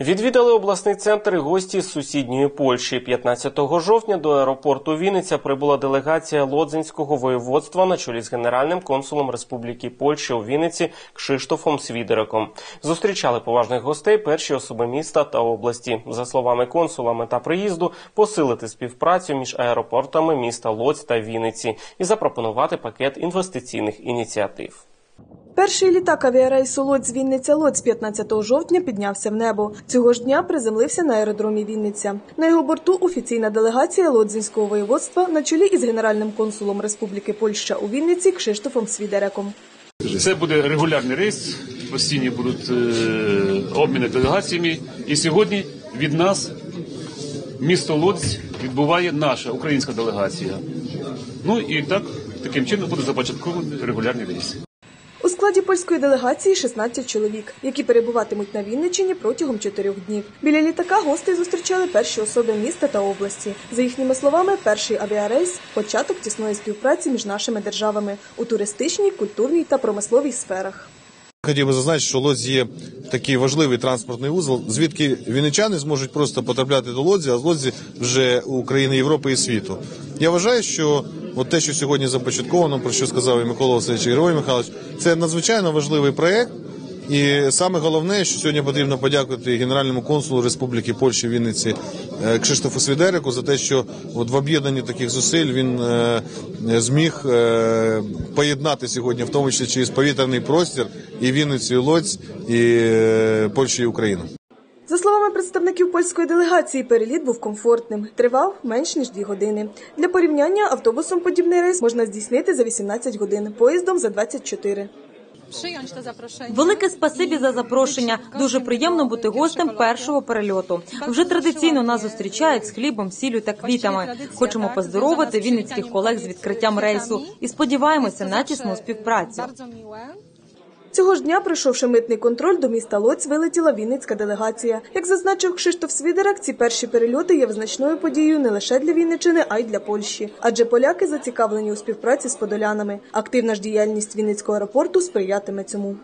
Відвідали обласний центр і гості з сусідньої Польщі. 15 жовтня до аеропорту Вінниця прибула делегація Лодзинського воєводства на чолі з генеральним консулом Республіки Польща у Вінниці Кшиштофом Свідериком. Зустрічали поважних гостей перші особи міста та області. За словами консула, мета приїзду посилити співпрацю між аеропортами міста Лодзь та Вінниці і запропонувати пакет інвестиційних ініціатив. Перший літак авіарейсу Лодz Вінниця Лодz 15 жовтня піднявся в небо. Цього ж дня приземлився на аеродромі Вінниця. На його борту офіційна делегація Лодзинського воєводства на чолі із генеральним консулом Республіки Польща у Вінниці Кшиштофом Свідереком. Це буде регулярний рейс, постійні будуть е, обміни делегаціями. І сьогодні від нас місто Лодзь відбуває наша українська делегація. Ну і так таким чином буде започаткований регулярний рейс. У складі польської делегації 16 чоловік, які перебуватимуть на Вінниччині протягом чотирьох днів. Біля літака гостей зустрічали перші особи міста та області. За їхніми словами, перший авіарейс початок тісної співпраці між нашими державами у туристичній, культурній та промисловій сферах. Хотів би зазначити, що Лодзь є такий важливий транспортний узол, звідки вінничани зможуть просто потрапляти до Лодзі, а з Лодзі вже у країни Європи і світу. Я вважаю, що от те, що сьогодні започатковано, про що сказав і Микола Васильович Григорій Михайлович, це надзвичайно важливий проєкт. І саме головне, що сьогодні потрібно подякувати генеральному консулу Республіки Польща в Вінниці е, Кшиштофу Свідерику за те, що от в об'єднанні таких зусиль він е, зміг е, поєднати сьогодні, в тому числі через повітряний простір і Вінницю, і Лодзь, і Польщу і Україну. За словами представників польської делегації, переліт був комфортним. Тривав менш ніж дві години. Для порівняння автобусом подібний рейс можна здійснити за 18 годин, поїздом за 24. przyjąć to zaproszenie. Велике спасибі за запрошення. Дуже приємно бути гостем першого перельоту. Вже традиційно нас зустрічають з хлібом, сіллю та квітами. Хочемо поздоровити вінницьких колег з відкриттям рейсу і сподіваємося на тісну співпрацю. Цього ж дня, пройшовши митний контроль, до міста Лоць вилетіла Вінницька делегація. Як зазначив Кшиштоф Свідерак, ці перші перельоти є визначною подією не лише для Вінничини, а й для Польщі. Адже поляки зацікавлені у співпраці з подолянами. Активна ж діяльність Вінницького аеропорту сприятиме цьому.